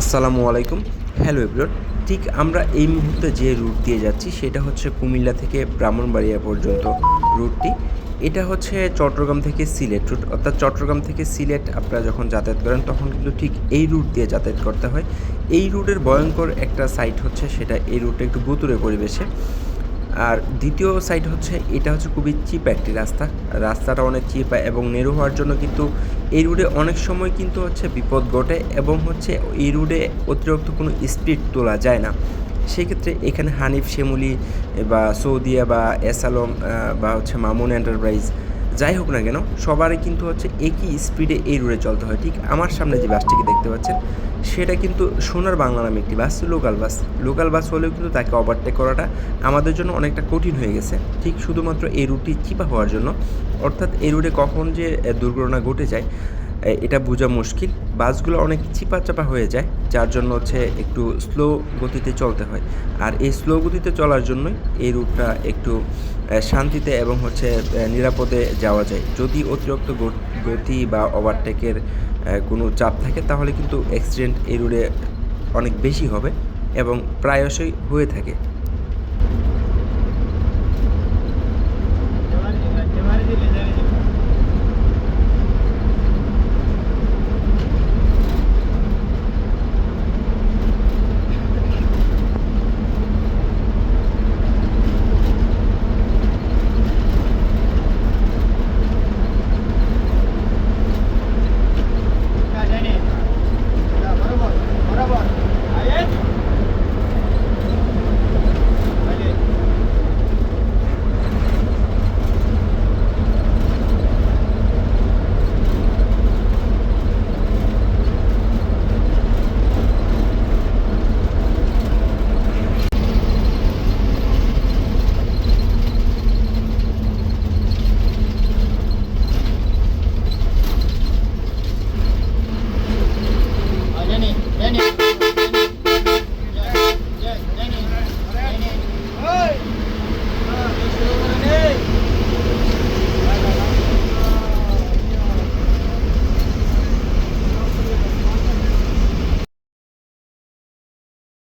আসসালামু আলাইকুম। Hello everyone ঠিক আমরা এই মুহূর্তে যে রুট দিয়ে যাচ্ছি, সেটা হচ্ছে কুমিল্লা থেকে ব্রাহ্মণবাড়িয়া পর্যন্ত রুটটি এটা হচ্ছে চট্টগ্রাম থেকে সিলেট রুট অর্থাৎ চট্টগ্রাম থেকে সিলেট আপনারা যখন যাতায়াত করেন, তখন কিন্তু ঠিক এই রুট দিয়ে যাতায়াত করতে হয়। এই রুটের ভয়ঙ্কর একটা সাইট হচ্ছে সেটা, এই রুটটা একটু বুতুরে পরিবেশে। আর দ্বিতীয় সাইড হচ্ছে, এটা হচ্ছে খুবই চিপ একটি রাস্তা। রাস্তাটা অনেক চিপ এবং নেরু হওয়ার জন্য কিন্তু এই রুটে অনেক সময় কিন্তু হচ্ছে বিপদ ঘটে এবং হচ্ছে এই রুটে অতিরিক্ত কোনো স্পিড তোলা যায় না। সেক্ষেত্রে এখানে হানিফ শ্যামলি বা সৌদিয়া বা এসালম বা হচ্ছে মামুন এন্টারপ্রাইজ যাই হোক না কেন, সবারই কিন্তু হচ্ছে একই স্পিডে এই রুটে চলতে হয়। ঠিক আমার সামনে যে বাসটিকে দেখতে পাচ্ছেন, সেটা কিন্তু সোনার বাংলা নামে একটি বাস লোকাল বাস লোকাল বাস হলেও কিন্তু তাকে ওভারটেক করাটা আমাদের জন্য অনেকটা কঠিন হয়ে গেছে। ঠিক শুধুমাত্র এই রুটটি চিপা হওয়ার জন্য। অর্থাৎ এই রুটে কখন যে দুর্ঘটনা ঘটে যায় এটা বোঝা মুশকিল। বাসগুলো অনেক চিপা চাপা হয়ে যায়, যার জন্য হচ্ছে একটু স্লো গতিতে চলতে হয়। আর এই স্লো গতিতে চলার জন্যই এই রুটটা একটু শান্তিতে এবং হচ্ছে নিরাপদে যাওয়া যায়। যদি অতিরিক্ত গতি বা ওভারটেকের কোনো চাপ থাকে, তাহলে কিন্তু অ্যাক্সিডেন্ট এই রোডে অনেক বেশি হবে এবং প্রায়শই হয়ে থাকে।